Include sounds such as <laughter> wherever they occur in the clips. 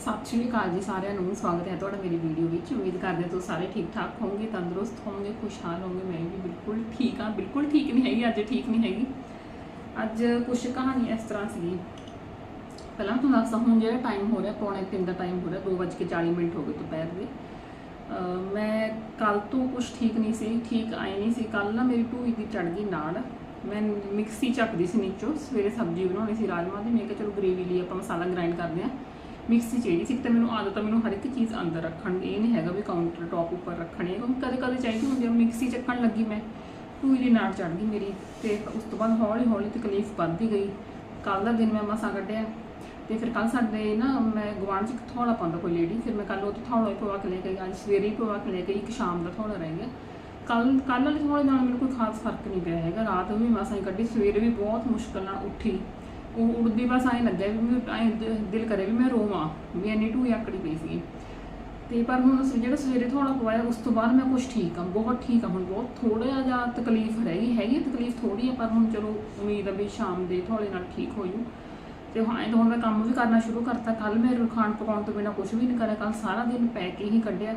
ਸਤਿ ਸ਼੍ਰੀ ਅਕਾਲ ਜੀ ਸਾਰਿਆਂ ਨੂੰ, ਸਵਾਗਤ ਹੈ ਤੁਹਾਡਾ ਮੇਰੀ ਵੀਡੀਓ ਵਿੱਚ। ਉਮੀਦ ਕਰਦੇ ਤੁਸੀਂ ਸਾਰੇ ਠੀਕ ਠਾਕ ਹੋਵੋਗੇ, ਤੰਦਰੁਸਤ ਹੋਵੋਗੇ, ਖੁਸ਼ਹਾਲ ਹੋਵੋਗੇ। ਮੈਂ ਵੀ ਬਿਲਕੁਲ ਠੀਕ ਹਾਂ, ਬਿਲਕੁਲ ਠੀਕ ਨਹੀਂ ਹੈਗੀ, ਅੱਜ ਠੀਕ ਨਹੀਂ ਹੈਗੀ। ਅੱਜ ਕੁਝ ਕਹਾਣੀ ਇਸ ਤਰ੍ਹਾਂ ਸੀ ਪਹਿਲਾਂ ਤੁਹਾਨੂੰ ਦੱਸਦਾ, ਹੁਣ ਜਿਹੜਾ ਟਾਈਮ ਹੋ ਰਿਹਾ, ਪੌਣੇ 3 ਦਾ ਟਾਈਮ ਹੋ ਰਿਹਾ 2:40 ਮਿੰਟ ਹੋ ਗਏ ਦੁਪਹਿਰ ਦੇ। ਅਹ ਮੈਂ ਕੱਲ ਤੋਂ ਕੁਝ ਠੀਕ ਨਹੀਂ ਸੀ, ਠੀਕ ਆਈ ਨਹੀਂ ਸੀ। ਕੱਲ ਨਾ ਮੇਰੀ ਢੂਈ ਦੀ ਚੜ ਗਈ ਨਾੜ ਮੈਂ ਮਿਕਸੀ ਚੱਕਦੀ ਸੀ ਨੀਚੋਂ, ਸਵੇਰੇ ਸਬਜ਼ੀ ਬਣਾਉਣੀ ਸੀ ਰਾਜਮਾ ਦੀ। ਮੈਂ ਕਿਹਾ ਚਲੋ ਗ੍ਰੇਵੀ ਲਈ ਆਪਾਂ ਮਸਾਲਾ ਗ੍ਰਾਈਂਡ ਕਰਦੇ ਹਾਂ। ਮਿਕਸੀ ਚਾਹੀਦੀ ਸੀ ਤਾਂ ਮੈਨੂੰ ਆਦਤ ਆ ਮੈਨੂੰ ਹਰ ਇੱਕ ਚੀਜ਼ ਅੰਦਰ ਰੱਖਣ ਦੀ ਇਹ ਨਹੀਂ ਹੈਗਾ ਵੀ ਕਾਊਂਟਰ ਟੌਪ ਉੱਪਰ ਰੱਖਣੀ ਹੈ ਕਿਉਂਕਿ ਕਦੇ ਕਦੇ ਚਾਹੀਦੀ ਹੁੰਦੀ ਹੈ ਮਿਕਸੀ ਚੱਕਣ ਲੱਗੀ ਮੈਂ ਢੂਈ ਦੀ ਨਾੜ ਚੜ ਗਈ ਮੇਰੀ ਤੇ ਉਸ ਤੋਂ ਬਾਅਦ ਹੌਲੀ ਹੌਲੀ ਤਕਲੀਫ ਵੱਧਦੀ ਗਈ। ਕੱਲ ਦਾ ਦਿਨ ਮੈਂ ਮਸਾਂ ਕੱਢਿਆ ਤੇ ਫਿਰ ਕੱਲ ਸਾਡੇ ਨਾ ਮੈਂ ਗਵਾਂਢ ਚ ਇੱਕ ਥੋੜਾ ਪਾਉਂਦਾ ਕੋਈ ਲੇਡੀ ਫਿਰ ਮੈਂ ਕੱਲ ਉਹ ਤੋਂ ਥੋੜਾ ਹੀ ਪਵਾ ਕੇ ਲੈ ਕੇ ਗਈ ਅੱਜ ਸਵੇਰੇ ਹੀ ਪਵਾ ਕੇ ਲੈ ਕੇ ਗਈ, ਇੱਕ ਸ਼ਾਮ ਦਾ ਥੌਲਾ ਰਹਿ ਗਿਆ। ਕੱਲ ਕੱਲ ਵਾਲੇ ਥੌਲੇ ਨਾਲ ਮੈਨੂੰ ਕੋਈ ਖਾਸ ਫ਼ਰਕ ਨਹੀਂ ਪਿਆ ਹੈਗਾ ਰਾਤ ਵੀ ਮਸਾਂ ਹੀ ਕੱਢੀ ਸਵੇਰੇ ਵੀ ਬਹੁਤ ਮੁਸ਼ਕਲ ਨਾਲ ਉੱਠੀ। ਉਹ ਉੜਦੀ ਬਸ ਐਂ ਲੱਗਿਆ ਵੀ ਮੈਂ ਐਂ ਦਿਲ ਕਰੇ ਵੀ ਮੈਂ ਰੋਵਾਂ, ਵੀ ਇੰਨੀ ਢੂਈ ਆਕੜੀ ਪਈ ਸੀ। ਤੇ ਪਰ ਹੁਣ ਸ- ਜਿਹੜਾ ਸਵੇਰੇ ਥੋੜਾ ਪਵਾਇਆ ਉਸ ਤੋਂ ਬਾਅਦ ਮੈਂ ਕੁਝ ਠੀਕ ਹਾਂ, ਬਹੁਤ ਠੀਕ ਹਾਂ। ਹੁਣ ਬਹੁਤ ਥੋੜਾ ਜਿਹਾ ਤਕਲੀਫ ਰਹਿ ਗਈ ਹੈਗੀ ਤਕਲੀਫ ਥੋੜੀ ਆ ਪਰ ਹੁਣ ਚਲੋ ਉਮੀਦ ਆ ਵੀ ਸ਼ਾਮ ਦੇ ਥੋੜੇ ਨਾਲ ਠੀਕ ਹੋ। ਜੂ ਤੇ ਹਾਂ, ਇਹ ਹੁਣ ਮੈਂ ਕੰਮ ਵੀ ਕਰਨਾ ਸ਼ੁਰੂ ਕਰਤਾ। ਕੱਲ ਮੈਂ ਖਾਣ ਪਕਾਉਣ ਤੋਂ ਬਿਨਾ ਕੁਝ ਵੀ ਨਹੀਂ ਕਰਿਆ ਕੱਲ ਸਾਰਾ ਦਿਨ ਪੈ ਕੇ ਹੀ ਕੱਢਿਆ।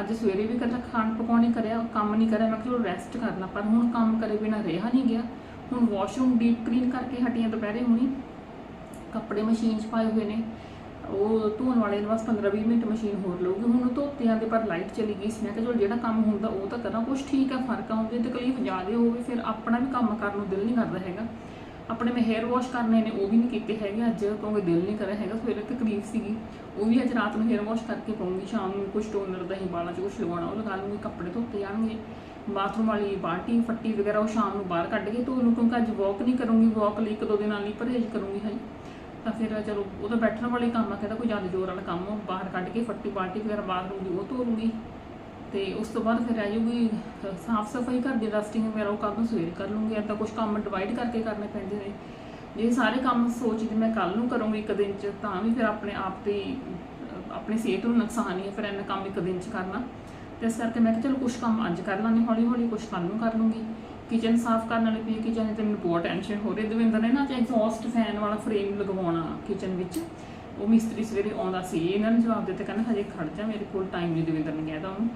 ਅੱਜ ਸਵੇਰੇ ਵੀ ਕਦਾ ਖਾਣ ਪਕਾਉਣ ਨਹੀਂ ਕਰਿਆ, ਕੰਮ ਨਹੀਂ ਕਰਿਆ, ਮੈਂ ਕਿਹਾ ਚਲੋ ਰੈਸਟ ਕਰ ਲਾਂ, ਪਰ ਹੁਣ ਕੰਮ ਕਰੇ ਬਿਨਾ ਰਿਹਾ ਨਹੀਂ ਗਿਆ। ਹੁਣ ਵਾਸ਼ਰੂਮ ਡੀਪ ਕਲੀਨ ਕਰਕੇ ਹਟੀਆਂ ਦੁਪਹਿਰੇ ਹੁਣੀ। ਕੱਪੜੇ ਮਸ਼ੀਨ 'ਚ ਪਾਏ ਹੋਏ ਨੇ। ਉਹ ਧੋਣ ਵਾਲੇ ਨੂੰ ਬਸ 15-20 ਮਿੰਟ ਮਸ਼ੀਨ ਹੋਰ ਲਊਗੀ। ਹੁਣ ਧੋਤਿਆਂ ਦੇ ਪਰ ਲਾਈਟ ਚਲੀ ਗਈ ਸੀ। ਮੈਂ ਕਿਹਾ ਚਲੋ ਜਿਹੜਾ ਕੰਮ ਹੁੰਦਾ ਉਹ ਤਾਂ ਕਰਾਂ। ਕੁਝ ਠੀਕ ਹੈ ਫ਼ਰਕ ਆਉਂਦੇ ਤਕਲੀਫ ਜ਼ਿਆਦਾ ਹੋਵੇ, ਫਿਰ ਆਪਣਾ ਵੀ ਕੰਮ ਕਰਨ ਨੂੰ ਦਿਲ ਨਹੀਂ ਕਰਦਾ ਹੈਗਾ। ਆਪਣੇ ਮੈਂ ਹੇਅਰ ਵਾਸ਼ ਕਰਨੇ ਨੇ, ਉਹ ਵੀ ਨਹੀਂ ਕੀਤੇ ਹੈਗੇ ਅੱਜ, ਕਿਉਂਕਿ ਦਿਲ ਨਹੀਂ ਕਰਿਆ ਹੈਗਾ, ਸਵੇਰੇ ਤਕਲੀਫ ਸੀਗੀ। ਉਹ ਵੀ ਅੱਜ ਰਾਤ ਨੂੰ ਹੇਅਰ ਵਾਸ਼ ਕਰਕੇ ਪਾਉਂਗੀ, ਸ਼ਾਮ ਨੂੰ ਕੁਝ ਟੋਨਰ ਦਾ ਹੀ ਬਾਲਾਂ 'ਚ ਕੁਝ ਲਗਾਉਣਾ, ਉਹ ਲਗਾ ਲੂੰਗੀ ਕੱਪੜੇ ਧੋਤੇ ਜਾਣਗੇ। ਬਾਥਰੂਮ ਵਾਲੀ ਬਾਲਟੀ, ਫੱਟੀ ਵਗੈਰਾ ਉਹ ਸ਼ਾਮ ਨੂੰ ਬਾਹਰ ਕੱਢ ਕੇ ਧੋ ਲੂੰ ਕਿਉਂਕਿ ਅੱਜ ਵਾਕ ਨਹੀਂ ਕਰੂੰਗੀ ਵਾਕ ਲਈ ਇੱਕ ਦੋ ਦਿਨਾਂ ਲਈ ਪਰਹੇਜ਼ ਕਰੂੰਗੀ ਹਜੇ। ਤਾਂ ਫਿਰ ਚਲੋ, ਉਹ ਤਾਂ ਬੈਠਣ ਵਾਲੇ ਕੰਮ ਆ, ਕਹਿੰਦਾ ਕੋਈ ਜ਼ਿਆਦਾ ਜ਼ੋਰ ਵਾਲਾ ਕੰਮ ਉਹ ਬਾਹਰ ਕੱਢ ਕੇ ਫੱਟੀ ਬਾਲਟੀ ਵਗੈਰਾ ਬਾਥਰੂਮ ਦੀ ਉਹ ਧੋ ਲੂੰਗੀ ਤੇ ਉਸ ਤੋਂ ਬਾਅਦ ਫਿਰ ਰਹਿ ਜੂਗੀ ਸਾਫ਼ ਸਫ਼ਾਈ ਘਰ ਦੀ ਡਸਟਿੰਗ ਵਗੈਰਾ ਉਹ ਕੰਮ ਸਵੇਰ ਕਰ ਲੂੰਗੀ। ਏਦਾਂ ਕੁਝ ਕੰਮ ਡਿਵਾਈਡ ਕਰਕੇ ਕਰਨੇ ਪੈਂਦੇ ਨੇ। ਜੇ ਸਾਰੇ ਕੰਮ ਸੋਚਦੀ ਮੈਂ ਕੱਲ ਨੂੰ ਕਰੂੰਗੀ ਇੱਕ ਦਿਨ 'ਚ, ਤਾਂ ਵੀ ਫਿਰ ਆਪਣੇ ਆਪ ਤੇ ਆਪਣੀ ਸਿਹਤ ਨੂੰ ਨੁਕਸਾਨ ਹੀ ਹੈ ਫਿਰ ਇੰਨਾ ਕੰਮ ਇੱਕ ਦਿਨ 'ਚ ਕਰਨਾ। ਤੇ ਇਸ ਕਰਕੇ ਮੈਂ ਕਿਹਾ ਚਲੋ ਕੁਝ ਕੰਮ ਅੱਜ ਕਰ ਲਾਂਗੇ ਹੌਲੀ ਹੌਲੀ ਕੁਝ ਕੱਲ ਨੂੰ ਕਰ ਲੂੰਗੀ। ਕਿਚਨ ਸਾਫ਼ ਕਰਨ ਵਾਲੀ ਪਈ ਕਿਚਨ ਤੇ ਮੈਨੂੰ ਬਹੁਤ ਟੈਨਸ਼ਨ ਹੋ ਰਹੀ ਦਵਿੰਦਰ ਨੇ ਨਾ ਅੱਜ ਐਗਜ਼ੌਸਟ ਫੈਨ ਵਾਲਾ ਫਰੇਮ ਲਗਵਾਉਣਾ ਕਿਚਨ ਵਿੱਚ, ਉਹ ਮਿਸਤਰੀ ਸਵੇਰੇ ਆਉਂਦਾ ਸੀ, ਇਹਨਾਂ ਨੇ ਜਵਾਬ ਦਿੱਤਾ, ਕਹਿੰਦਾ ਹਜੇ ਖੜ ਜਾ ਮੇਰੇ ਕੋਲ ਟਾਈਮ ਨਹੀਂ ਦਵਿੰਦਰ ਨੇ ਕਹਿਤਾ ਉਹਨੂੰ।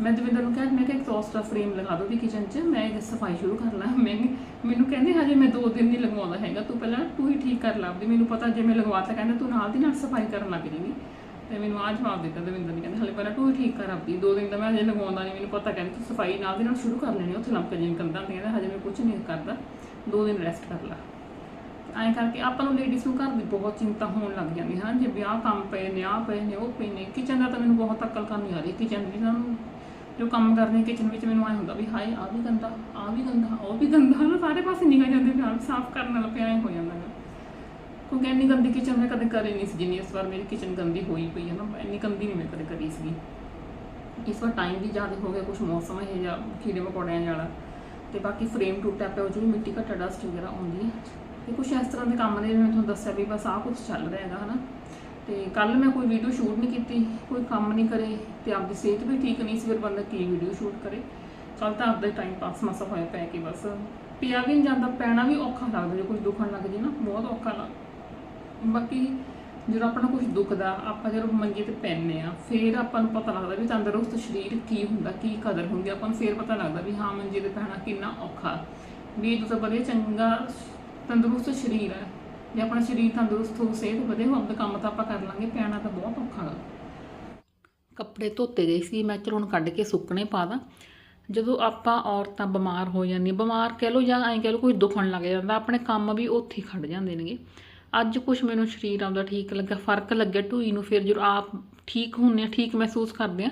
ਮੈਂ ਦਵਿੰਦਰ ਨੂੰ ਕਿਹਾ, ਮੈਂ ਕਿਹਾ ਐਗਜ਼ੌਸਟ ਦਾ ਫਰੇਮ ਲਗਾ ਦੋ ਵੀ ਕਿਚਨ 'ਚ, ਮੈਂ ਇਹ ਸਫ਼ਾਈ ਸ਼ੁਰੂ ਕਰ ਲਾਂ। ਮੈਂ ਮੈਨੂੰ ਕਹਿੰਦੇ ਹਜੇ ਮੈਂ ਦੋ ਦਿਨ ਨਹੀਂ ਲਗਵਾਉਂਦਾ ਹੈਗਾ, ਤੂੰ ਪਹਿਲਾਂ ਤੂੰ ਹੀ ਠੀਕ ਕਰ ਲਾ ਆਪਦੀ। ਮੈਨੂੰ ਪਤਾ ਜੇ ਮੈਂ ਲਗਵਾਤਾ ਕਹਿੰਦਾ ਤੂੰ ਨਾਲ ਦੀ ਨਾਲ ਸਫ਼ਾਈ ਕਰਨ ਲੱਗ ਜਾਏਂਗੀ। ਤੇ ਮੈਨੂੰ ਆਹ ਜਵਾਬ ਦਿੱਤਾ ਦਵਿੰਦਰ ਨੇ, ਕਹਿੰਦਾ ਹਲੇ ਪਹਿਲਾਂ ਤੂੰ ਹੀ ਠੀਕ ਕਰ ਆਪਦੀ। ਦੋ ਦਿਨ ਦਾ ਮੈਂ ਹਜੇ ਲਗਵਾਉਂਦਾ ਨਹੀਂ ਮੈਨੂੰ ਪਤਾ ਕਹਿੰਦਾ ਤੂੰ ਸਫ਼ਾਈ ਨਾਲ ਦੀ ਨਾਲ ਸ਼ੁਰੂ ਕਰ ਲੈਣੀ, ਉੱਥੇ ਲੰਪ ਜਿਵੇਂ ਕੰਦਾ ਕਹਿੰਦਾ ਹਜੇ ਮੈਂ ਕੁਝ ਨਹੀਂ ਕਰਦਾ, ਦੋ ਦਿਨ ਰੈਸਟ ਕਰ ਲਾ। ਐਂ ਕਰਕੇ ਆਪਾਂ ਨੂੰ ਲੇਡੀਜ਼ ਨੂੰ ਘਰ ਦੀ ਬਹੁਤ ਚਿੰਤਾ ਹੋਣ ਲੱਗ ਜਾਂਦੀ ਹੈ ਜੇ ਵਿਆਹ ਕੰਮ ਪਏ ਨੇ, ਆਹ ਪਏ ਨੇ, ਉਹ ਪਏ ਨੇ ਕਿਚਨ ਦਾ ਤਾਂ ਮੈਨੂੰ ਬਹੁਤ ਅਕਲ ਕਰਨੀ ਆ ਰਹੀ ਕਿਚਨ ਦੀ ਸਾਨੂੰ ਜੋ ਕੰਮ ਕਰਦੇ ਕਿਚਨ ਵਿੱਚ ਮੈਨੂੰ ਐ ਹੁੰਦਾ ਵੀ ਹਾਏ ਆ ਵੀ ਗੰਦਾ ਆ ਵੀ ਗੰਦਾ, ਉਹ ਵੀ ਗੰਦਾ। ਨਾ ਸਾਰੇ ਪਾਸੇ ਨਿਕਲ ਜਾਂਦੇ ਨਾਲ ਸਾਫ਼ ਕਰਨ ਨਾਲ ਪਿਆ ਐਂ ਹੋ ਜਾਂਦਾ ਗਾ ਕਿਉਂਕਿ ਇੰਨੀ ਗੰਦੀ ਕਿਚਨ ਮੈਂ ਕਦੇ ਕਰੀ ਨਹੀਂ ਸੀ ਜਿੰਨੀ ਇਸ ਵਾਰ ਮੇਰੀ ਕਿਚਨ ਗੰਦੀ ਹੋਈ ਪਈ ਹੈ ਨਾ, ਇੰਨੀ ਗੰਦੀ ਨਹੀਂ ਮੈਂ ਕਦੇ ਕਰੀ ਸੀ ਇਸ ਵਾਰ ਟਾਈਮ ਵੀ ਜ਼ਿਆਦਾ ਹੋ ਗਿਆ ਕੁਝ ਮੌਸਮ ਇਹ ਜਿਹਾ ਕੀੜੇ ਮਕੌੜਿਆਂ ਵਾਲਾ। ਤੇ ਬਾਕੀ ਫਰੇਮ ਟੁੱਟਿਆ ਪਿਆ ਉਹ ਜਿਹੜੀ ਮਿੱਟੀ ਘੱਟਾ ਡਸਟ ਵਗੈਰਾ ਆਉਂਦੀ ਹੈ। ਤੇ ਕੁਝ ਇਸ ਤਰ੍ਹਾਂ ਦੇ ਕੰਮ ਨੇ ਮੈਂ ਤੁਹਾਨੂੰ ਦੱਸਿਆ ਵੀ ਬਸ ਆਹ ਕੁਝ ਚੱਲ ਰਿਹਾ ਹੈਗਾ, ਹਨਾ। ਤੇ ਕੱਲ ਮੈਂ ਕੋਈ ਵੀਡੀਓ ਸ਼ੂਟ ਨਹੀਂ ਕੀਤੀ, ਕੋਈ ਕੰਮ ਨਹੀਂ ਕਰੇ ਤੇ ਆਪਦੀ ਸਿਹਤ ਵੀ ਠੀਕ ਨਹੀਂ ਸੀ, ਫਿਰ ਬੰਦਾ ਕੀ ਵੀਡੀਓ ਸ਼ੂਟ ਕਰੇ? ਕੱਲ ਤਾਂ ਆਪਦਾ ਟਾਈਮ ਪਾਸ ਮਸਾ ਹੋਇਆ ਪੈ ਕੇ ਬਸ। ਪਿਆ ਵੀ ਨਹੀਂ ਜਾਂਦਾ, ਪੈਣਾ ਵੀ ਔਖਾ ਲੱਗਦਾ, ਜੇ ਕੁਝ ਦੁਖਣ ਲੱਗ ਜੇ ਨਾ, ਬਹੁਤ ਔਖਾ ਲੱਗ ਬਾਕੀ ਜਦੋਂ ਆਪਣਾ ਕੁਝ ਦੁਖਦਾ, ਆਪਾਂ ਜਦੋਂ ਮੰਜੇ ਤੇ ਪੈਨੇ ਆ ਫਿਰ ਆਪਾਂ ਨੂੰ ਪਤਾ ਲੱਗਦਾ ਵੀ ਤੰਦਰੁਸਤ ਸਰੀਰ ਕੀ ਹੁੰਦਾ, ਕੀ ਕਦਰ ਹੁੰਦੀ ਆਪਾਂ ਨੂੰ ਫਿਰ ਪਤਾ ਲੱਗਦਾ ਵੀ ਹਾਂ, ਮੰਜੇ ਤੇ ਪੈਣਾ ਕਿੰਨਾ ਔਖਾ। ਵੀ ਇਹ ਤਾਂ ਵਧੀਆ ਚੰਗਾ, ਤੰਦਰੁਸਤ ਸਰੀਰ ਹੈ ਜੇ ਆਪਣਾ ਸਰੀਰ ਤੰਦਰੁਸਤ ਹੋ ਸਿਹਤ ਵਧੇ ਹੋ ਆਪਦਾ ਕੰਮ ਤਾਂ ਆਪਾਂ ਕਰ ਲਾਂਗੇ ਪਿਆਣਾ ਤਾਂ ਬਹੁਤ ਔਖਾ ਹੈ ਕੱਪੜੇ ਧੋਤੇ ਗਏ ਸੀ ਮੈਂ ਚਲੋ ਹੁਣ ਕੱਢ ਕੇ ਸੁੱਕਣੇ ਪਾ ਦਾਂ। ਜਦੋਂ ਆਪਾਂ ਔਰਤਾਂ ਬਿਮਾਰ ਹੋ ਜਾਂਦੀਆਂ ਬਿਮਾਰ ਕਹਿ ਲਓ ਜਾਂ ਐਂ ਕਹਿ ਲਓ ਕੋਈ ਦੁਖਣ ਲੱਗ ਜਾਂਦਾ ਆਪਣੇ ਕੰਮ ਵੀ ਉੱਥੇ ਹੀ ਖੜ ਜਾਂਦੇ ਨੇਗੇ। ਅੱਜ ਕੁਝ ਮੈਨੂੰ ਸਰੀਰ ਆਉਂਦਾ ਠੀਕ ਲੱਗਾ ਫ਼ਰਕ ਲੱਗਿਆ ਢੂਈ ਨੂੰ ਫਿਰ ਜਦੋਂ ਆਪ ਠੀਕ ਹੁੰਨੇ ਆ ਠੀਕ ਮਹਿਸੂਸ ਕਰਦੇ ਆ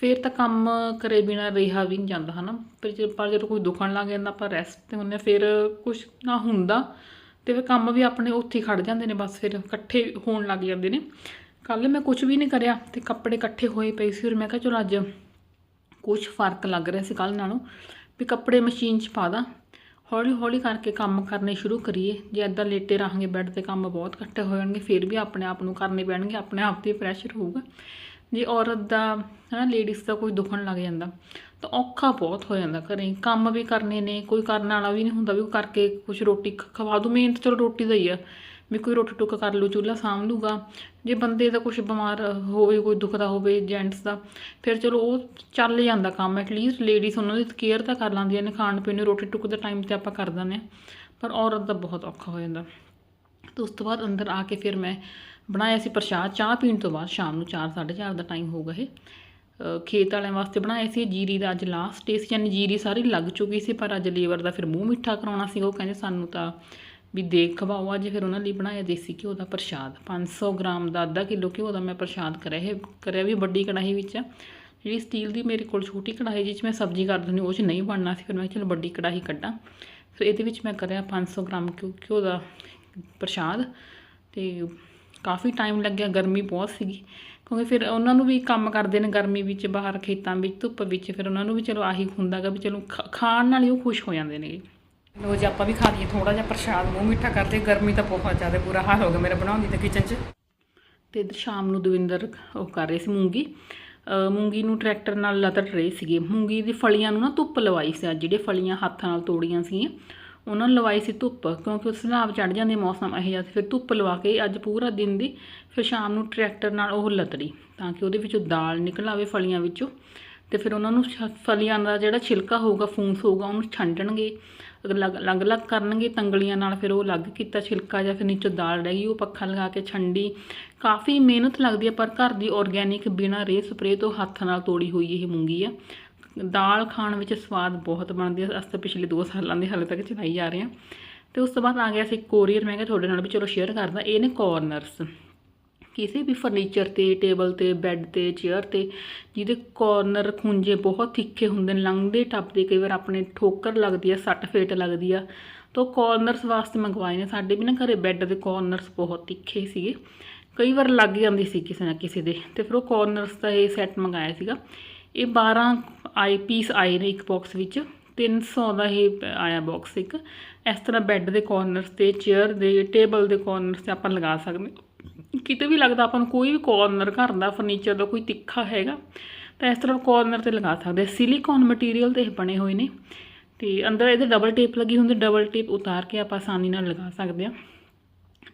ਫਿਰ ਤਾਂ ਕੰਮ ਕਰੇ ਬਿਨਾ ਰਿਹਾ ਵੀ ਨਹੀਂ ਜਾਂਦਾ ਹਨਾ। ਪਰ ਜੇ ਪਰ ਜਦੋਂ ਕੋਈ ਦੁਖਣ ਲੱਗ ਜਾਂਦਾ ਆਪਾਂ ਰੈਸਟ ਤੇ ਹੁੰਨੇ ਆ, ਫਿਰ ਕੁਝ ਨਾ ਹੁੰਦਾ। ਤੇ ਫਿਰ ਕੰਮ ਵੀ ਆਪਣੇ ਉੱਥੇ ਹੀ ਖੜ ਜਾਂਦੇ ਨੇ ਬਸ ਫਿਰ ਇਕੱਠੇ ਹੋਣ ਲੱਗ ਜਾਂਦੇ ਨੇ। ਕੱਲ ਮੈਂ ਕੁਝ ਵੀ ਨਹੀਂ ਕਰਿਆ ਤੇ ਕੱਪੜੇ ਇਕੱਠੇ ਹੋਏ ਪਏ ਸੀ ਫਿਰ ਮੈਂ ਕਿਹਾ ਚਲੋ ਅੱਜ ਕੁਝ ਫ਼ਰਕ ਲੱਗ ਰਿਹਾ ਸੀ ਕੱਲ ਨਾਲੋਂ ਵੀ ਕੱਪੜੇ ਮਸ਼ੀਨ 'ਚ ਪਾ ਦਾਂ। ਹੌਲੀ ਹੌਲੀ ਕਰਕੇ ਕੰਮ ਕਰਨੇ ਸ਼ੁਰੂ ਕਰੀਏ। ਜੇ ਐਦਾਂ ਲੇਟੇ ਰਹਾਂਗੇ ਬੈੱਡ ਤੇ ਕੰਮ ਬਹੁਤ ਇਕੱਠੇ ਹੋ ਜਾਣਗੇ, ਫਿਰ ਵੀ ਆਪਣੇ ਆਪ ਨੂੰ ਕਰਨੇ ਪੈਣਗੇ, ਆਪਣੇ ਆਪ ਤੇ ਪ੍ਰੈਸ਼ਰ ਹੋਊਗਾ। ਜੇ ਔਰਤ ਦਾ, ਹਨਾ ਲੇਡੀਜ਼ ਦਾ ਕੋਈ ਦੁਖਣ ਲੱਗ ਜਾਂਦਾ ਤਾਂ ਔਖਾ ਬਹੁਤ ਹੋ ਜਾਂਦਾ ਘਰੇ। ਕੰਮ ਵੀ ਕਰਨੇ ਨੇ, ਕੋਈ ਕਰਨ ਵਾਲਾ ਵੀ ਨਹੀਂ ਹੁੰਦਾ ਵੀ ਉਹ ਕਰਕੇ ਕੁਝ ਰੋਟੀ ਖਵਾ ਦੂ। ਮਿਹਨਤ ਚਲੋ ਰੋਟੀ ਦਾ ਹੀ ਆ। ਵੀ ਕੋਈ ਰੋਟੀ ਟੁੱਕ ਕਰ ਲੂ, ਚੁੱਲ੍ਹਾ ਸਾਂਭ ਲੂਗਾ। ਜੇ ਬੰਦੇ ਦਾ ਕੁਝ ਬਿਮਾਰ ਹੋਵੇ, ਕੋਈ ਦੁਖਦਾ ਹੋਵੇ ਜੈਂਟਸ ਦਾ, ਫਿਰ ਚਲੋ ਉਹ ਚੱਲ ਜਾਂਦਾ ਕੰਮ। ਐਟਲੀਸਟ ਲੇਡੀਜ਼ ਉਹਨਾਂ ਦੀ ਕੇਅਰ ਤਾਂ ਕਰ ਲੈਂਦੀਆਂ ਨੇ, ਖਾਣ ਪੀਣ ਨੂੰ ਰੋਟੀ ਟੁੱਕ ਦਾ ਟਾਈਮ ਤੇ ਆਪਾਂ ਕਰ ਦਿੰਦੇ ਹਾਂ। ਪਰ ਔਰਤ ਦਾ ਬਹੁਤ ਔਖਾ ਹੋ ਜਾਂਦਾ। ਤੇ ਉਸ ਤੋਂ ਬਾਅਦ ਅੰਦਰ ਆ ਕੇ ਫਿਰ ਮੈਂ ਬਣਾਇਆ ਸੀ ਪ੍ਰਸ਼ਾਦ। ਚਾਹ ਪੀਣ ਤੋਂ ਬਾਅਦ ਸ਼ਾਮ ਨੂੰ 4 4:30 ਦਾ ਟਾਈਮ ਹੋਊਗਾ ਇਹ। ਖੇਤ ਵਾਲਿਆਂ ਵਾਸਤੇ ਬਣਾਏ ਸੀ। ਜੀਰੀ ਦਾ ਅੱਜ ਲਾਸਟ ਡੇ ਸੀ, ਯਾਨੀ ਜੀਰੀ ਸਾਰੀ ਲੱਗ ਚੁੱਕੀ ਸੀ, ਪਰ ਅੱਜ ਲੇਬਰ ਦਾ ਫਿਰ ਮੂੰਹ ਮਿੱਠਾ ਕਰਾਉਣਾ ਸੀ। ਉਹ ਕਹਿੰਦੇ ਸਾਨੂੰ ਤਾਂ ਵੀ ਦੇਖ ਖਵਾਓ, ਅੱਜ ਫਿਰ ਉਹਨਾਂ ਲਈ ਬਣਾਇਆ ਦੇਸੀ ਘਿਓ ਦਾ ਪ੍ਰਸ਼ਾਦ। 500 ਗ੍ਰਾਮ ਦਾ ਅੱਧਾ ਕਿਲੋ ਘਿਓ ਦਾ ਮੈਂ ਪ੍ਰਸ਼ਾਦ ਕਰਿਆ ਇਹ, ਕਰਿਆ ਵੀ ਵੱਡੀ ਕੜਾਹੀ ਵਿੱਚ। ਜਿਹੜੀ ਸਟੀਲ ਦੀ ਮੇਰੇ ਕੋਲ ਛੋਟੀ ਕੜਾਹੀ ਜਿਸ 'ਚ ਮੈਂ ਸਬਜ਼ੀ ਕਰ ਦਿੰਦੀ ਉਹ 'ਚ ਨਹੀਂ ਬਣਨਾ ਸੀ। ਫਿਰ ਮੈਂ ਕਿਹਾ ਚਲੋ ਵੱਡੀ ਕੜਾਹੀ ਕੱਢਾਂ। ਫਿਰ ਇਹਦੇ ਵਿੱਚ ਮੈਂ ਕਰਿਆ 500 ਗ੍ਰਾਮ ਘਿਓ ਘਿਓ ਦਾ ਪ੍ਰਸ਼ਾਦ। ਤੇ ਕਾਫੀ ਟਾਈਮ ਲੱਗਿਆ, ਗਰਮੀ ਬਹੁਤ ਸੀਗੀ। ਕਿਉਂਕਿ ਫਿਰ ਉਹਨਾਂ ਨੂੰ ਵੀ ਕੰਮ ਕਰਦੇ ਨੇ ਗਰਮੀ ਵਿੱਚ ਬਾਹਰ ਖੇਤਾਂ ਵਿੱਚ ਧੁੱਪ ਵਿੱਚ ਫਿਰ ਉਹਨਾਂ ਨੂੰ ਵੀ ਚਲੋ ਆਹੀ ਹੁੰਦਾਗਾ ਵੀ ਚਲੋ ਖਾਣ ਨਾਲ ਹੀ ਉਹ ਖੁਸ਼ ਹੋ ਜਾਂਦੇ ਨੇ ਲੋ ਜੀ ਆਪਾਂ ਵੀ ਖਾ ਲਈਏ ਥੋੜਾ ਜਿਹਾ ਪ੍ਰਸ਼ਾਦ ਮੂੰਹ ਮਿੱਠਾ ਕਰਦੇ ਗਰਮੀ ਤਾਂ ਬਹੁਤ ਜ਼ਿਆਦਾ ਬੁਰਾ ਹਾਲ ਹੋ ਗਿਆ ਮੇਰਾ ਬਣਾਉਂਦੀ ਤਾਂ ਕਿਚਨ 'ਚ। ਤੇ ਇੱਧਰ ਸ਼ਾਮ ਨੂੰ ਦਵਿੰਦਰ ਉਹ ਕਰ ਰਹੇ ਸੀ ਮੂੰਗੀ। ਮੂੰਗੀ ਨੂੰ ਟਰੈਕਟਰ ਨਾਲ ਲਤੜ ਰਹੇ ਸੀਗੇ। ਮੂੰਗੀ ਦੀ ਫਲੀਆਂ ਨੂੰ ਨਾ ਧੁੱਪ ਲਵਾਈ ਸੀ ਅੱਜ ਜਿਹੜੇ ਫਲੀਆਂ ਹੱਥਾਂ ਨਾਲ ਤੋੜੀਆਂ ਸੀ ਉਹਨਾਂ ਨੂੰ ਲਵਾਈ ਸੀ ਧੁੱਪ, ਕਿਉਂਕਿ ਉਸ ਹਿਸਾਬ ਚੜ ਜਾਂਦੇ ਮੌਸਮ ਇਹ ਜਿਹਾ ਸੀ। ਫਿਰ ਧੁੱਪ ਲਵਾ ਕੇ ਅੱਜ ਪੂਰਾ ਦਿਨ ਦੀ ਫਿਰ ਸ਼ਾਮ ਨੂੰ ਟਰੈਕਟਰ ਨਾਲ ਉਹ ਲਤੜੀ ਤਾਂ ਕਿ ਉਹਦੇ ਵਿੱਚੋਂ ਦਾਲ ਨਿਕਲ ਆਵੇ ਫਲੀਆਂ ਵਿੱਚੋਂ। ਤੇ ਫਿਰ ਉਹਨਾਂ ਨੂੰ ਛ- ਫਲੀਆਂ ਦਾ ਜਿਹੜਾ ਛਿਲਕਾ ਹੋਊਗਾ, ਫੂਸ ਹੋਊਗਾ, ਉਹਨੂੰ ਛੰਡਣਗੇ ਅਲੱਗ ਅਲੱਗ ਅਲੱਗ ਕਰਨਗੇ ਤੰਗਲੀਆਂ ਨਾਲ, ਫਿਰ ਉਹ ਅਲੱਗ ਕੀਤਾ ਛਿਲਕਾ ਜਾਂ ਫਿਰ ਨੀਚੋਂ ਦਾਲ ਰਹਿ ਗਈ, ਉਹ ਪੱਖਾ ਲਗਾ ਕੇ ਛੰਡੀ। ਕਾਫੀ ਮਿਹਨਤ ਲੱਗਦੀ ਹੈ, ਪਰ ਘਰ ਦੀ ਆਰਗੈਨਿਕ ਬਿਨਾਂ ਰੇ ਸਪਰੇ ਤੋਂ ਹੱਥ ਨਾਲ ਤੋੜੀ ਹੋਈ ਇਹ ਮੂੰਗੀ ਆ। ਦਾਲ ਖਾਣ ਵਿੱਚ ਸਵਾਦ ਬਹੁਤ ਬਣਦੀ ਹੈ ਅਸੀਂ ਤਾਂ ਪਿਛਲੇ 2 ਸਾਲਾਂ ਦੇ ਹਾਲੇ ਤੱਕ ਚਲਾਈ ਜਾ ਰਹੇ ਹਾਂ। ਤੇ ਉਸ ਤੋਂ ਬਾਅਦ ਆ ਗਿਆ ਸੀ ਕੋਰੀਅਰ। ਮੈਂ ਕਿਹਾ ਤੁਹਾਡੇ ਨਾਲ ਵੀ ਚਲੋ ਸ਼ੇਅਰ ਕਰਦਾ। ਇਹ ਨੇ ਕਾਰਨਰਸ ਕਿਸੇ ਵੀ ਫਰਨੀਚਰ ਤੇ ਟੇਬਲ ਤੇ ਬੈੱਡ ਤੇ ਚੇਅਰ ਤੇ, ਜਿਹਦੇ ਕਾਰਨਰ ਖੁੰਝੇ ਬਹੁਤ ਤਿੱਖੇ ਹੁੰਦੇ ਨੇ, ਲੰਘਦੇ, ਟੱਪਦੇ, ਕਈ ਵਾਰ ਆਪਣੇ ਠੋਕਰ ਲੱਗਦੀ ਆ, ਸੱਟ ਫੇਟ ਲੱਗਦੀ ਆ। ਤਾਂ ਕਾਰਨਰਸ ਵਾਸਤੇ ਮੰਗਵਾਏ ਨੇ। ਸਾਡੇ ਵੀ ਨਾ ਘਰੇ ਬੈੱਡ ਦੇ ਕਾਰਨਰਸ ਬਹੁਤ ਤਿੱਖੇ ਸੀਗੇ। ਕਈ ਵਾਰ ਲੱਗ ਜਾਂਦੀ ਸੀ ਕਿਸੇ ਨਾ ਕਿਸੇ ਦੇ। ਤੇ ਫਿਰ ਉਹ ਕਾਰਨਰਸ ਦਾ ਇਹ ਸੈੱਟ ਮੰਗਾਇਆ ਸੀਗਾ। ਇਹ 12 ਆਈ ਪੀਸ ਆਏ ਨੇ ਇੱਕ ਬਾਕਸ ਵਿੱਚ। 300 ਦਾ ਇਹ ਆਇਆ ਬਾਕਸ ਇੱਕ। ਇਸ ਤਰ੍ਹਾਂ ਬੈੱਡ ਦੇ ਕੋਰਨਰਸ ਤੇ ਚੇਅਰ ਦੇ ਟੇਬਲ ਦੇ ਕੋਰਨਰਸ ਤੇ ਆਪਾਂ ਲਗਾ ਸਕਦੇ ਕਿਤੇ ਵੀ ਲੱਗਦਾ ਆਪਾਂ ਨੂੰ ਕੋਈ ਵੀ ਕੋਰਨਰ ਘਰ ਦਾ ਫਰਨੀਚਰ ਦਾ ਕੋਈ ਤਿੱਖਾ ਹੈਗਾ, ਤਾਂ ਇਸ ਤਰ੍ਹਾਂ ਕੋਰਨਰ ਤੇ ਲਗਾ ਸਕਦੇ ਸਿਲੀਕਨ ਮਟੀਰੀਅਲ ਤੇ ਇਹ ਬਣੇ ਹੋਏ ਨੇ। ਤੇ ਅੰਦਰ ਇਹਦੇ ਡਬਲ ਟੇਪ ਲੱਗੀ ਹੁੰਦੀ ਡਬਲ ਟੇਪ ਉਤਾਰ ਕੇ ਆਪਾਂ ਆਸਾਨੀ ਨਾਲ ਲਗਾ ਸਕਦੇ ਹਾਂ।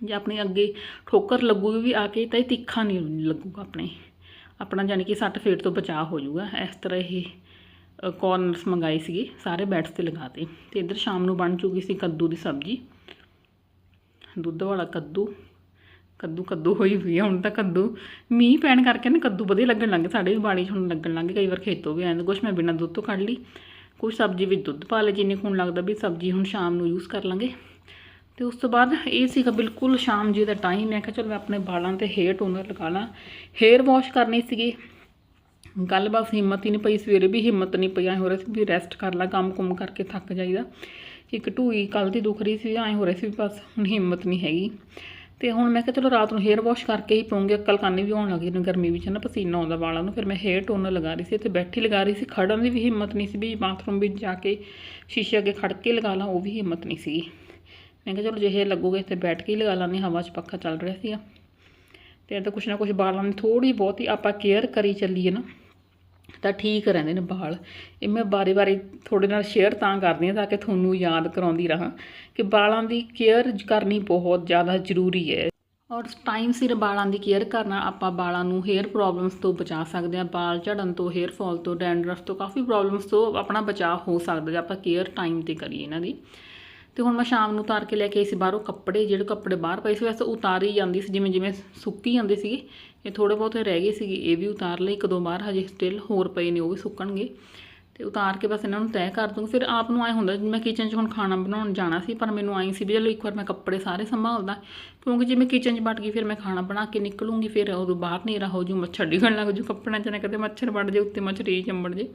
ਜੇ ਆਪਣੇ ਅੱਗੇ ਠੋਕਰ ਲੱਗੂਗੀ ਵੀ ਆ ਕੇ, ਤਾਂ ਇਹ ਤਿੱਖਾ ਨਹੀਂ ਲੱਗੂਗਾ ਆਪਣੇ। ਆਪਣਾ ਯਾਨੀ ਕਿ ਸੱਟ ਫੇਟ ਤੋਂ ਬਚਾਅ ਹੋ ਜਾਊਗਾ। ਇਸ ਤਰ੍ਹਾਂ ਇਹ ਕਾਰਨਰਸ ਮੰਗਾਏ ਸੀਗੇ, ਸਾਰੇ ਬੈਡਸ ਤੇ ਲਗਾਤੇ ਤੇ। ਇੱਧਰ ਸ਼ਾਮ ਨੂੰ ਬਣ ਚੁੱਕੀ ਸੀ ਕੱਦੂ ਦੀ ਸਬਜ਼ੀ। ਦੁੱਧ ਵਾਲਾ ਕੱਦੂ ਕੱਦੂ ਕੱਦੂ ਹੋਈ ਹੋਈ ਆ, ਹੁਣ ਤਾਂ ਕੱਦੂ, ਮੀਂਹ ਪੈਣ ਕਰਕੇ ਨਾ ਕੱਦੂ ਵਧੀਆ ਲੱਗਣ ਲੱਗੇ ਸਾਡੇ ਵੀ ਬਾੜੀ 'ਚ ਹੁਣ ਲੱਗਣ ਲੱਗੇ ਕਈ ਵਾਰ ਖੇਤੋਂ ਵੀ ਆਉਂਦੇ ਕੁਛ ਮੈਂ ਬਿਨਾਂ ਦੁੱਧ ਤੋਂ ਕੱਢ ਲਈ। ਕੁਛ ਸਬਜ਼ੀ ਵਿੱਚ ਦੁੱਧ ਪਾ ਲਿਆ ਜਿੰਨੇ ਕੁ ਹੁਣ ਲੱਗਦਾ ਵੀ ਸਬਜ਼ੀ ਹੁਣ ਸ਼ਾਮ ਨੂੰ ਯੂਜ਼ ਕਰ ਲਾਂਗੇ। ਤੇ ਉਸ ਤੋਂ ਬਾਅਦ ਇਹ ਸੀਗਾ ਬਿਲਕੁਲ ਸ਼ਾਮ ਜੀ ਦਾ ਟਾਈਮ ਮੈਂ ਕਿਹਾ ਚਲ ਮੈਂ ਆਪਣੇ ਵਾਲਾਂ ਤੇ ਹੇਅਰ ਟੋਨਰ ਲਗਾ ਲਾਂ। ਹੇਅਰ ਵਾਸ਼ ਕਰਨੀ ਸੀਗੀ। ਗੱਲ ਬਸ ਹਿੰਮਤ ਹੀ ਨਹੀਂ ਪਈ, ਸਵੇਰੇ ਵੀ ਹਿੰਮਤ ਨਹੀਂ ਪਈ, ਐ ਹੋ ਰਿਹਾ ਸੀ ਵੀ ਰੈਸਟ ਕਰ ਲਾ, ਕੰਮ ਕੁਮ ਕਰਕੇ ਥੱਕ ਜਾਈਦਾ। ਇੱਕ ਢੂਈ ਕੱਲ ਦੀ ਦੁਖ ਰਹੀ ਸੀ, ਐ ਹੋ ਰਿਹਾ ਸੀ ਵੀ ਬਸ ਹੁਣ ਹਿੰਮਤ ਨਹੀਂ ਹੈਗੀ। ਤੇ ਹੁਣ ਮੈਂ ਕਿਹਾ ਚਲੋ ਰਾਤ ਨੂੰ ਹੇਅਰ ਵਾਸ਼ ਕਰਕੇ ਹੀ ਪਾਉਂਗੀ ਅਕਲ ਕਾਨੀ ਵੀ ਆਉਣ ਲੱਗੀ ਨੇ ਗਰਮੀ ਵਿੱਚ ਨਾ ਪਸੀਨਾ ਆਉਂਦਾ ਵਾਲਾਂ ਨੂੰ, ਫਿਰ ਮੈਂ ਹੇਅਰ ਟੋਨਰ ਲਗਾ ਰਹੀ ਸੀ ਤੇ ਬੈਠੀ ਲਗਾ ਰਹੀ ਸੀ, ਖੜਨ ਦੀ ਵੀ ਹਿੰਮਤ ਨਹੀਂ ਸੀ ਵੀ ਬਾਥਰੂਮ ਵਿੱਚ ਜਾ ਕੇ ਸ਼ੀਸ਼ੇ ਅੱਗੇ ਖੜ ਕੇ ਲਗਾ ਲਾਂ, ਉਹ ਵੀ ਹਿੰਮਤ ਨਹੀਂ ਸੀਗੀ। ਮੈਂ ਕਿਹਾ ਚਲੋ ਜਿਹੇ ਇਹ ਲੱਗੂਗੇ ਤੇ ਬੈਠ ਕੇ ਹੀ ਲਗਾ ਲਾਂਗੇ, ਹਵਾ 'ਚ ਪੱਖਾ ਚੱਲ ਰਿਹਾ ਸੀਗਾ। ਤੇ ਇਹ ਤਾਂ ਕੁਛ ਨਾ ਕੁਛ ਵਾਲਾਂ ਦੀ ਥੋੜੀ ਬਹੁਤੀ ਆਪਾਂ ਕੇਅਰ ਕਰੀ ਚੱਲੀਏ ਨਾ। ਤਾਂ ਠੀਕ ਰਹਿੰਦੇ ਨੇ ਵਾਲ ਇਹ ਮੈਂ ਬਾਰੇ ਬਾਰੇ ਤੁਹਾਡੇ ਨਾਲ ਸ਼ੇਅਰ ਤਾਂ ਕਰਦੀ ਹਾਂ ਤਾਂ ਕਿ ਤੁਹਾਨੂੰ ਯਾਦ ਕਰਾਉਂਦੀ ਰਹਾਂ ਕਿ ਵਾਲਾਂ ਦੀ ਕੇਅਰ ਕਰਨੀ ਬਹੁਤ ਜ਼ਿਆਦਾ ਜ਼ਰੂਰੀ ਹੈ। ਔਰ ਟਾਈਮ ਸਿਰ ਵਾਲਾਂ ਦੀ ਕੇਅਰ ਕਰਨਾ, ਆਪਾਂ ਵਾਲਾਂ ਨੂੰ ਹੇਅਰ ਪ੍ਰੋਬਲਮਸ ਤੋਂ ਬਚਾ ਸਕਦੇ ਹਾਂ। ਵਾਲ ਝੜਨ ਤੋਂ ਹੇਅਰ ਫਾਲ ਤੋਂ ਡੈਂਡਰਫ ਤੋਂ ਕਾਫੀ ਪ੍ਰੋਬਲਮਸ ਤੋਂ ਆਪਣਾ ਬਚਾਅ ਹੋ ਸਕਦਾ ਜੇ ਆਪਾਂ ਕੇਅਰ ਟਾਈਮ ਤੇ ਕਰੀਏ ਇਹਨਾਂ ਦੀ। ਤੇ ਹੁਣ ਮੈਂ ਸ਼ਾਮ ਨੂੰ ਉਤਾਰ ਕੇ ਲੈ ਕੇ ਆਈ ਸੀ ਬਾਹਰੋਂ ਕੱਪੜੇ, ਜਿਹੜੇ ਕੱਪੜੇ ਬਾਹਰ ਪਏ ਸੀ, ਵੈਸੇ ਉਤਾਰੀ ਜਾਂਦੀ ਸੀ ਜਿਵੇਂ ਜਿਵੇਂ ਸੁੱਕੀ ਜਾਂਦੇ ਸੀਗੇ। ਇਹ ਥੋੜੇ ਬਹੁਤੇ ਰਹਿ ਗਏ ਸੀਗੇ। ਇਹ ਵੀ ਉਤਾਰ ਲਈ ਇੱਕ ਦੋ ਬਾਹਰ ਹਜੇ ਸਟਿਲ ਹੋਰ ਪਏ ਨੇ, ਉਹ ਵੀ ਸੁੱਕਣਗੇ। ਤੇ ਉਤਾਰ ਕੇ ਬਸ ਇਹਨਾਂ ਨੂੰ ਤੈਅ ਕਰ ਦੂੰਗੀ। ਫਿਰ ਆਪ ਨੂੰ ਐ ਹੁੰਦਾ ਜਿਵੇਂ ਮੈਂ ਕਿਚਨ 'ਚ ਹੁਣ ਖਾਣਾ ਬਣਾਉਣ ਜਾਣਾ ਸੀ, ਪਰ ਮੈਨੂੰ ਆਈ ਸੀ ਵੀ ਚਲੋ ਇੱਕ ਵਾਰ ਮੈਂ ਕੱਪੜੇ ਸਾਰੇ ਸੰਭਾਲਦਾ। ਕਿਉਂਕਿ ਜੇ ਮੈਂ ਕਿਚਨ 'ਚ ਵੜ ਗਈ, ਫਿਰ ਮੈਂ ਖਾਣਾ ਬਣਾ ਕੇ ਨਿਕਲੂੰਗੀ, ਫਿਰ ਉਦੋਂ ਬਾਹਰ ਹਨੇਰਾ ਹੋ ਜੂ, ਮੱਛਰ ਡਿੱਗਣ ਲੱਗ ਜੂ ਕੱਪੜਿਆਂ 'ਚ, ਨਾ ਕਦੇ ਮੱਛਰ ਵੜ ਜੇ, ਉੱਤੇ ਮੱਛਰੀ ਚੰਬੜ ਜੇ।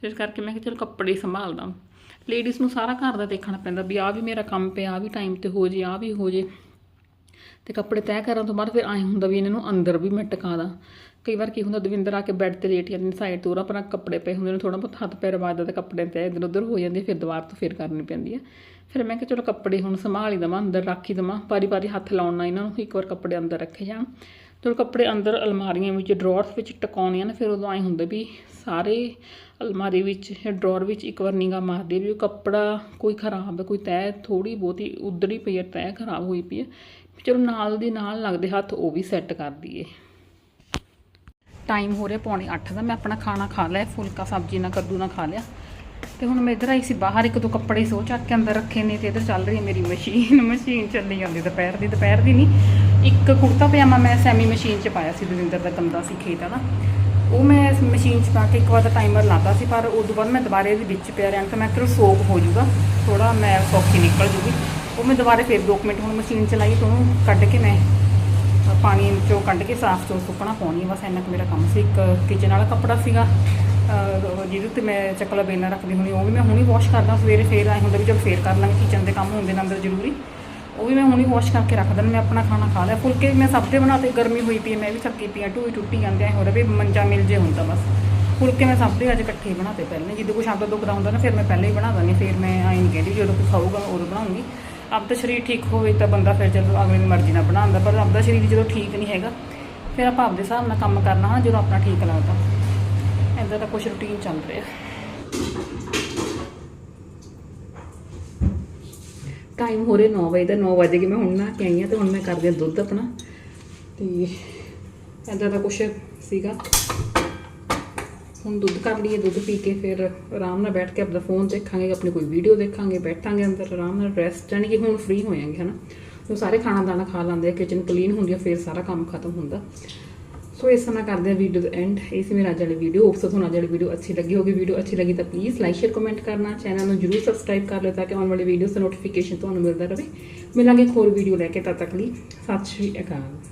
ਤੇ ਇਸ ਕਰਕੇ ਮੈਂ ਕਿਹਾ ਚਲੋ ਕੱਪੜੇ ਸੰਭਾਲਦਾ। ਲੇਡੀਜ਼ ਨੂੰ ਸਾਰਾ ਘਰ ਦਾ ਦੇਖਣਾ ਪੈਂਦਾ ਵੀ ਆਹ ਵੀ ਮੇਰਾ ਕੰਮ ਪਿਆ, ਆਹ ਵੀ ਟਾਈਮ ਤੇ ਹੋ ਜੇ, ਆਹ ਵੀ ਹੋ ਜੇ। ਤੇ ਕੱਪੜੇ ਤੈਅ ਕਰਨ ਤੋਂ ਬਾਅਦ ਫਿਰ ਐਂ ਹੁੰਦਾ ਵੀ ਇਹਨਾਂ ਨੂੰ ਅੰਦਰ ਵੀ ਮੈਂ ਟਿਕਾ ਦਾਂ। ਕਈ ਵਾਰ ਕੀ ਹੁੰਦਾ, ਦਵਿੰਦਰ ਆ ਕੇ ਬੈੱਡ ਤੇ ਲੇਟ ਜਾਂਦੀ ਸਾਈਡ ਤੋਂ ਉਹਨਾਂ ਆਪਣਾ ਕੱਪੜੇ ਪਏ ਹੁੰਦੇ ਨੇ ਥੋੜਾ ਬਹੁਤ ਹੱਥ ਪੈਰ ਵੱਜਦਾ ਤੇ ਕੱਪੜੇ ਤੇ ਇੱਧਰ ਉੱਧਰ ਹੋ ਜਾਂਦੇ, ਫਿਰ ਦੁਬਾਰਾ ਤੋਂ ਫਿਰ ਕਰਨੀ ਪੈਂਦੀ ਹੈ ਫਿਰ ਮੈਂ ਕਿਹਾ ਚਲੋ ਕੱਪੜੇ ਹੁਣ ਸੰਭਾਲ ਹੀ ਦੇਵਾਂ, ਅੰਦਰ ਰੱਖ ਹੀ ਦੇਵਾਂ ਪਾਰੀ ਪਾਰੀ ਹੱਥ ਲਾਉਣ ਨਾਲ ਇਹਨਾਂ ਨੂੰ ਇੱਕ ਵਾਰ ਕੱਪੜੇ ਅੰਦਰ ਰੱਖੇ ਜਾਣ। ਜਦੋਂ ਕੱਪੜੇ ਅੰਦਰ ਅਲਮਾਰੀਆਂ ਵਿੱਚ ਡਰਾਅਰਸ ਵਿੱਚ ਟਿਕਾਉਣੇ ਆ ਨਾ, ਫਿਰ ਉਦੋਂ ਐਂ ਹੁੰਦਾ ਵੀ ਸਾਰੇ ਅਲਮਾਰੀ ਵਿੱਚ ਜਾਂ ਡਰਾਅਰ ਵਿੱਚ ਇੱਕ ਵਾਰ ਨਿਗਾਹ ਮਾਰਦੇ ਵੀ ਉਹ ਕੱਪੜਾ ਕੋਈ ਖਰਾਬ ਹੈ ਕੋਈ ਤੈਅ ਥੋੜੀ ਬਹੁਤੀ ਉਧੜੀ ਪਈ ਹੈ ਤੈਅ ਖਰਾਬ ਹੋਈ ਪਈ ਹੈ ਚਲੋ ਨਾਲ ਦੀ ਨਾਲ ਲੱਗਦੇ ਹੱਥ ਉਹ ਵੀ ਸੈੱਟ ਕਰ ਦਈਏ। ਟਾਈਮ ਹੋ ਰਿਹਾ ਪੌਣੇ 8 ਦਾ, ਮੈਂ ਆਪਣਾ ਖਾਣਾ ਖਾ ਲਿਆ, ਫੁਲਕਾ, ਸਬਜ਼ੀ ਨਾਲ ਕੱਦੂ ਨਾਲ ਖਾ ਲਿਆ। ਤੇ ਹੁਣ ਮੈਂ ਇੱਧਰ ਆਈ ਸੀ ਬਾਹਰ, ਇੱਕ ਦੋ ਕੱਪੜੇ ਸੋ ਚੱਕ ਕੇ ਅੰਦਰ ਰੱਖੇ ਨੇ ਤੇ ਇੱਧਰ ਚੱਲ ਰਹੀ ਹੈ ਮੇਰੀ ਮਸ਼ੀਨ। <laughs> ਮਸ਼ੀਨ ਚੱਲੀ ਜਾਂਦੀ ਦੁਪਹਿਰ ਦੀ ਦੁਪਹਿਰ ਦੀ ਨਹੀਂ, ਇੱਕ ਕੁੜਤਾ ਪਜਾਮਾ ਮੈਂ ਸੈਮੀ ਮਸ਼ੀਨ 'ਚ ਪਾਇਆ ਸੀ ਦਵਿੰਦਰ ਦਾ ਗੰਦਾ ਸੀ, ਖੇਤ ਦਾ ਉਹ ਮੈਂ ਮਸ਼ੀਨ 'ਚ ਪਾ ਕੇ ਇੱਕ ਵਾਰ ਦਾ ਟਾਈਮਰ ਲਾਤਾ ਸੀ, ਪਰ ਉਸ ਤੋਂ ਬਾਅਦ ਮੈਂ ਦੁਬਾਰੇ ਇਹਦੇ ਵਿੱਚ ਪਿਆ ਰਹਿਣ ਤਾਂ ਮੈਂ ਕਿਹਾ ਸੋਕ ਹੋ ਜਾਊਗਾ ਥੋੜਾ ਮੈਂ ਸੌਖੀ ਨਿਕਲ ਜੂਗੀ। ਉਹ ਮੈਂ ਦੁਬਾਰੇ ਫਿਰ 2 ਮਿੰਟ ਹੁਣ ਮਸ਼ੀਨ ਚਲਾਈ ਤਾਂ ਉਹਨੂੰ ਕੱਢ ਕੇ ਮੈਂ ਪਾਣੀ ਚੋਂ ਕੱਢ ਕੇ ਸਾਫ਼ ਚੋਂ ਸੁੱਕਣਾ ਪਾਉਣੀ ਬਸ ਇੰਨਾ ਕੁ ਮੇਰਾ ਕੰਮ ਸੀ। ਇੱਕ ਕਿਚਨ ਵਾਲਾ ਕੱਪੜਾ ਸੀਗਾ ਜਿਹਦੇ 'ਤੇ ਮੈਂ ਚੱਕਲਾ ਬੇਲਣਾ ਰੱਖਦੀ ਹੁੰਦੀ, ਉਹ ਵੀ ਮੈਂ ਹੁਣੀ ਵਾਸ਼ ਕਰਦਾ, ਸਵੇਰੇ ਫੇਰ ਆਏ ਹੁੰਦਾ ਵੀ ਚਲ ਫੇਰ ਕਰ ਲਾਂਗੇ ਕਿਚਨ ਦੇ ਕੰਮ ਹੁੰਦੇ ਨੇ ਅੰਦਰ ਜ਼ਰੂਰੀ। ਉਹ ਵੀ ਮੈਂ ਹੁਣੀ ਵਾਸ਼ ਕਰਕੇ ਰੱਖ ਦਿੰਦਾ, ਮੈਂ ਆਪਣਾ ਖਾਣਾ ਖਾ ਲਿਆ। ਫੁਲਕੇ ਵੀ ਮੈਂ ਸਭ ਦੇ ਬਣਾਤੇ ਗਰਮੀ ਹੋਈ ਪਈ ਮੈਂ ਵੀ ਥੱਕੀ ਪਈ ਆ ਟੂਈ ਟੁੱਟੀ ਜਾਂਦੇ ਆ ਹੋ ਵੀ ਮੰਜਾ ਮਿਲ ਜੇ ਹੁੰਦਾ ਬਸ। ਫੁਲਕੇ ਮੈਂ ਸਭ ਦੇ ਅੱਜ ਇਕੱਠੇ ਹੀ ਬਣਾਤੇ ਪਹਿਲੇ ਜਦੋਂ ਕੋਈ ਸ਼ਾਮ ਦੁੱਖਦਾ ਹੁੰਦਾ ਨਾ, ਫਿਰ ਮੈਂ ਪਹਿਲੇ ਹੀ ਬਣਾ ਦਿੰਦੀ ਫਿਰ ਮੈਂ ਆਈ ਨਹੀਂ ਕਹਿੰਦੀ ਜਦੋਂ ਕੋਈ ਖਾਊਗਾ ਉਦੋਂ ਬਣਾਉਂਗੀ। ਆਪਦਾ ਸਰੀਰ ਠੀਕ ਹੋਵੇ ਤਾਂ ਬੰਦਾ ਫਿਰ ਜਦੋਂ ਅਗਲੇ ਦੀ ਮਰਜ਼ੀ ਨਾਲ ਬਣਾਉਂਦਾ, ਪਰ ਆਪਦਾ ਸਰੀਰ ਜਦੋਂ ਠੀਕ ਨਹੀਂ ਹੈਗਾ, ਫਿਰ ਆਪਾਂ ਆਪਦੇ ਹਿਸਾਬ ਨਾਲ ਕੰਮ ਕਰਨਾ ਹਾਂ ਜਦੋਂ ਆਪਣਾ ਠੀਕ ਲੱਗਦਾ। ਇੱਦਾਂ ਦਾ ਕੁਝ ਰੁਟੀਨ ਚੱਲ ਰਿਹਾ। ਟਾਈਮ ਹੋ ਰਿਹਾ 9 ਵਜੇ ਦਾ 9 ਵਜੇ ਕਿ ਮੈਂ ਹੁਣ ਨਾ ਕੇ ਆਈ ਹਾਂ ਤੇ ਹੁਣ ਮੈਂ ਕਰਦੀ ਹਾਂ ਦੁੱਧ ਆਪਣਾ। ਤੇ ਇੱਦਾਂ ਦਾ ਕੁਝ ਸੀਗਾ। ਹੁਣ ਦੁੱਧ ਕਰ ਲਈਏ, ਦੁੱਧ ਪੀ ਕੇ ਫਿਰ ਆਰਾਮ ਨਾਲ ਬੈਠ ਕੇ ਆਪਣਾ ਫੋਨ ਦੇਖਾਂਗੇ, ਆਪਣੀ ਕੋਈ ਵੀਡੀਓ ਦੇਖਾਂਗੇ, ਬੈਠਾਂਗੇ ਅੰਦਰ, ਆਰਾਮ ਨਾਲ ਰੈਸਟ ਜਾਣੀ ਕਿ ਹੁਣ ਫ੍ਰੀ ਹੋ ਜਾਾਂਗੇ ਹਨਾ? ਉਹ ਸਾਰੇ ਖਾਣਾ ਦਾਣਾ ਖਾ ਲੈਂਦੇ ਆ ਕਿਚਨ ਕਲੀਨ ਹੁੰਦੀ ਆ, ਫਿਰ ਸਾਰਾ ਕੰਮ ਖਤਮ ਹੁੰਦਾ। ਸੋ ਇਸ ਤਰ੍ਹਾਂ ਕਰਦੇ ਆ ਵੀਡੀਓ ਦਾ ਐਂਡ ਇਹ ਸੀ ਮੇਰਾ ਅੱਜ ਵਾਲੀ ਵੀਡੀਓ ਹੋਪਸ ਤੁਹਾਨੂੰ ਅੱਜ ਵਾਲੀ ਵੀਡੀਓ ਅੱਛੀ ਲੱਗੀ ਹੋਗੀ ਵੀਡੀਓ ਅੱਛੀ ਲੱਗੀ ਤਾਂ ਪਲੀਜ਼ ਲਾਈਕ ਸ਼ੇਅਰ ਕਮੈਂਟ ਕਰਨਾ। ਚੈਨਲ ਨੂੰ ਜਰੂਰ ਸਬਸਕ੍ਰਾਈਬ ਕਰ ਲਿਓ ਤਾਂ ਕਿ ਆਉਣ ਵਾਲੀ ਵੀਡੀਓਜ਼ ਦਾ ਨੋਟੀਫਿਕੇਸ਼ਨ ਤੁਹਾਨੂੰ ਮਿਲਦਾ ਰਹੇ। ਮਿਲਾਂਗੇ ਇੱਕ ਹੋਰ ਵੀਡੀਓ ਲੈ ਕੇ ਤਦ ਤੱਕ ਲਈ। ਸਤਿ ਸ਼੍ਰੀ ਅਕਾਲ।